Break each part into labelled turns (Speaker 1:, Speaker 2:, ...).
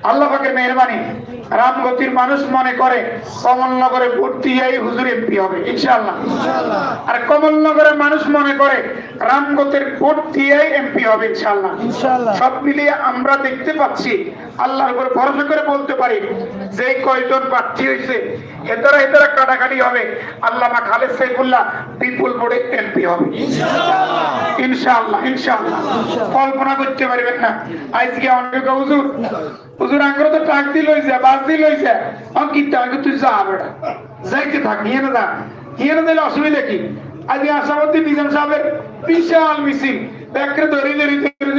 Speaker 1: আল্লাহ পাকের মেহরবানি রামগতির মানুষ মনে করে কমলনগরে ভোট দিয়েই হুজুর এমপি হবে ইনশাআল্লাহ। আর কমলনগরের মানুষ মনে করে রামগতির ভোট দিয়েই এমপি হবে ইনশাআল্লাহ। সব মিলিয়ে আমরা দেখতে পাচ্ছি আল্লাহর উপর ভরসা করে বলতে পারি যে কয়জন প্রার্থী হয়েছে এতারা এতারা কাটাকাটি হবে। আল্লামা খালেদ সাইফুল্লাহ বিপুল ভোটে এমপি হবে। ইনশাআল্লাহ। ইনশাআল্লাহ কল্পনা করতে পারবেন না। আজকে অনেক হুজুর হুজুর আঙ্গুর তো ট্রাক দিল হইছে বাস দিল হইছে অন কি টাকা তুই যা বেটা যাইতে থাক নিয়ে না নিয়ে না দিলে অসুবিধা কি? আজকে আশাবতী নিজাম সাহেবের বিশাল মিছিল। ব্যাকরে ধরে ধরে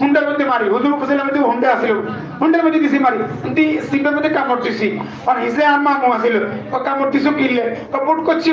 Speaker 1: হুন্ডার মধ্যে মারি, হুজুর উপজেলার মধ্যে হুন্ডা আসিল। হুন্ডার মধ্যে দিছি মারি, দি মধ্যে কামড় দিছি। আর হিসে আর মামু আসিল। ও কামড় তো বুট করছি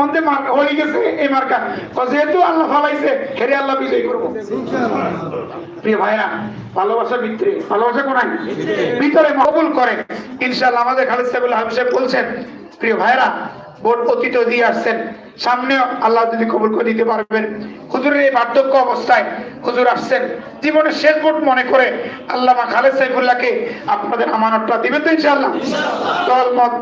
Speaker 1: অন্তে হয়ে গেছে এই মার্কা। ও যেহেতু আল্লাহ ফালাইছে, হেরে আল্লাহ বিজয় প্রিয় ভালোবাসা ভিতরে, ভালোবাসা কোনায়? ভিতরে কবুল করে। ইনশাআল্লাহ আমাদের সাহেব হাবিব বলছেন, প্রিয় ভাইরা, ভোট অতীত দিয়ে আসছেন। সামনেও আল্লাহ যদি কবুল করে দিতে পারবেন। হুজুরের এই বার্ধক্য অবস্থায় হুজুর আসছেন। জীবনের শেষ ভোট মনে করে আল্লামা খালেদ সাইফুল্লাহকে আপনাদের আমানতটা দিবেন তো ইনশাআল্লাহ। দল মত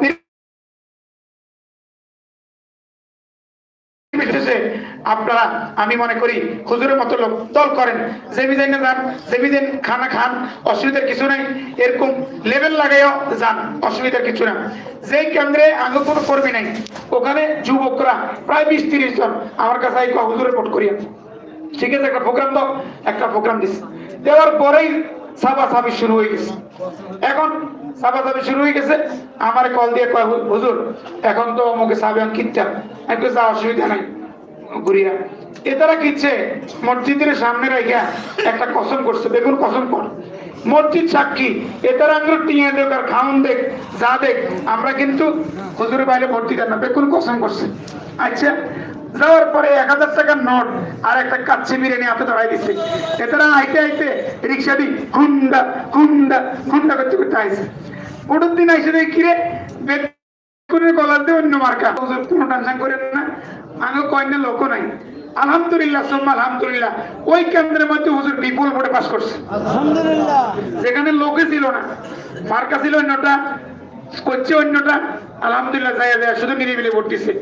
Speaker 1: আপনারা, আমি মনে করি হুজুরের মতো লোক দল করেন। জেমিদেন যান জেমিদেন খানা খান অসুবিধার কিছু নাই। এরকম লেভেল লাগাইও যান অসুবিধার কিছু না। যেই কেন্দ্রে আগে কোনো কর্মী নাই, ওখানে যুবকরা প্রায় বিশ তিরিশ জন। আমার কাছে হুজুরের ভোট করিয়া। ঠিক আছে, একটা প্রোগ্রাম দাও, একটা প্রোগ্রাম দিস দেওয়ার পরেই সাবা সাবি শুরু হয়ে গেছে। এখন সাবা সাবি শুরু হয়ে গেছে, আমার কল দিয়ে কয় হুজুর, এখন তো আমাকে সাবি কিনতাম একটু যা অসুবিধা নাই। ঘুরিয়া এ তারা কিচ্ছে মসজিদের সামনে রেখে একটা কসম করছে। বেগুন কসম কর। মসজিদ সাক্ষী। এ তারা আমরা টিয়া দেখ আর খাউন দেখ, যা দেখ। আমরা কিন্তু হুজুরের বাইরে ভর্তি দেন বেগুন কসম করছে। আচ্ছা যাওয়ার পরে এক হাজার টাকার নোট আর একটা কাচ্চি বিরিয়ানি হাতে ধরাই দিচ্ছে এতারা আইতে আইতে রিক্সা দি হুন্ডা হুন্ডা হুন্ডা করতে করতে আইছে। ওটার দিন আইসে দেখি দিয়ে অন্য মার্কা। কোনো টেনশন করেন না। আমি কয়না লোক নাই। আলহামদুলিল্লাহ সোম্মা আলহামদুলিল্লাহ। ওই কেন্দ্রের মধ্যে হুজুর বিপুল ভোটে পাস করছে। যেখানে ছিল না মার্কা ছিল অন্যটা করছে অন্যটা আলহামদুলিল্লাহ শুধু নিরিবিলি ভোট দিছে।